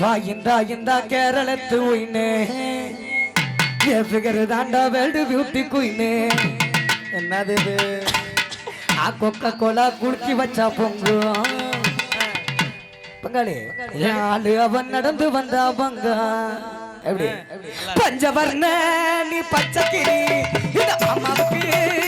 வா இந்தா கேரளத்து உயினே. என் ஃபிகர் தாண்டா வேர்ல்டு பியூட்டி குயினே என்னது இது? ஆ கொக்க கோலா குடுக்கி வச்சா பொங்கு. பங்காளி என் ஆளு அவன் நடந்து வந்தா பங்க. எப்படி? பஞ்சவர்ண நீ பச்சைக்கிளி இந்த மாமாவுக்கு நீ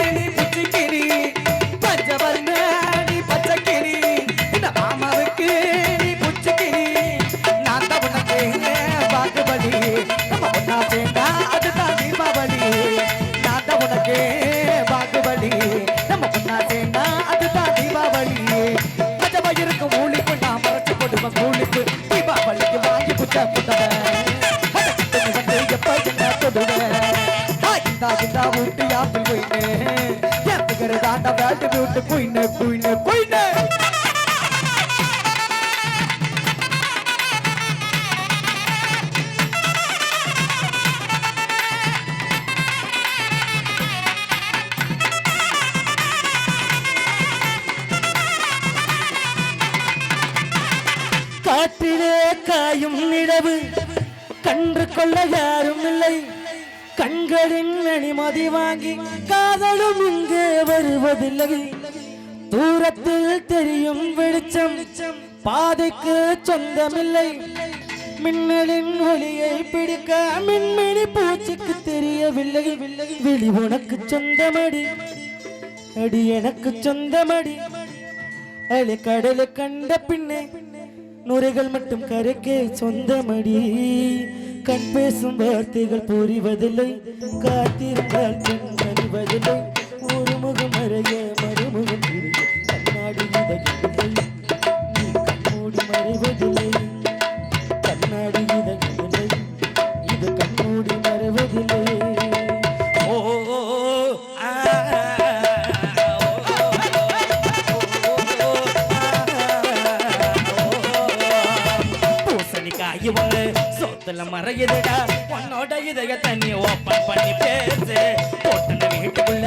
தீபாவளிக்கு காயும் நிலவு கன்று கொள்ள யாரும் இல்லை. கண்களின் அணிமதி வாங்கி காதலும் இங்கே வருவதில்லை. தூரத்தில் தெரியும் வெளிச்சம். பாதைக்கு சொந்தமில்லை. மின்னலின் ஒளியை பிடிக்க மின்மினி பூச்சிக்கு தெரியவில்லை. விழி உனக்கு சொந்தமடி. அடி எனக்கு சொந்தமடி. அலை கடலை கண்ட பின்னே நுரைகள் மட்டும் கரைக்கே சொந்தமடி. கண் பேசும் வார்த்தைகள் புரிவதில்லை. காத்திருந்தால் கண் அறிவதில்லை ஒரு முகம் அறைய மறுமுகம் பிரிய கண்ணாடி இதயமில்லை பூசணிக்காய் ஒண்ணு சொத்துல மறையுதுடா. உன்னோட இதய தண்ணி ஓப்பன் பண்ணி பேசு. போட்டுன வீட்டுக்குள்ள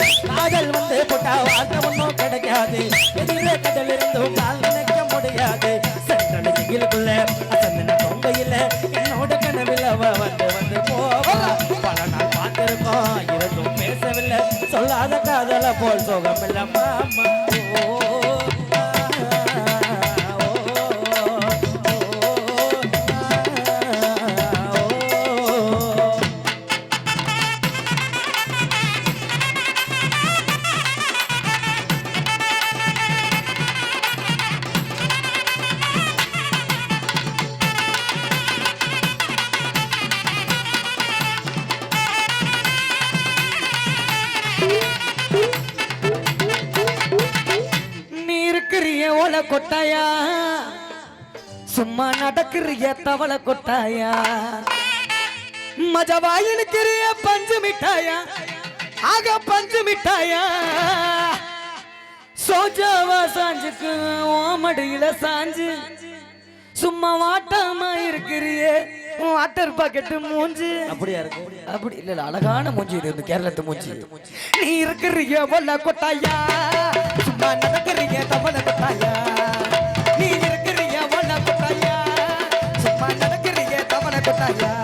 காதல் வந்து போட்டா வார்த்தை ஒன்றும் கிடைக்காது. எதிரே கடல் இருந்தும் கால் நினைக்க முடியாது. சென்றட சிகிலுக்குள்ள அசந்தின தொங்கையில என்னோட கனவில் அவ வந்து வந்து போவா. பல நாள் பார்த்திருக்கோம் இருந்தும் பேசவில்லை. சொல்லாத காதல போல் சோகமில்ல மாமா. ஓல கொட்டாயா? சும்மா நடக்கிறிய தவள கொட்டாயா? மஜவாயினுக்கிறிய பஞ்சு மிட்டாயா? ஆக பஞ்சு மிட்டாயா? சோஜாவா சாஞ்சுக்கு ஓமடியில சாஞ்சு. சும்மா வாட்டாம இருக்கிறியே வாட்டர் பாக்கெட்டு மூஞ்சு. அப்படியா இருக்கு? அப்படி இல்ல அழகான மூஞ்சி இது கேரளத்து மூஞ்சி. நீ இருக்கிறீங்க வல்ல கொட்டாயா? Yeah.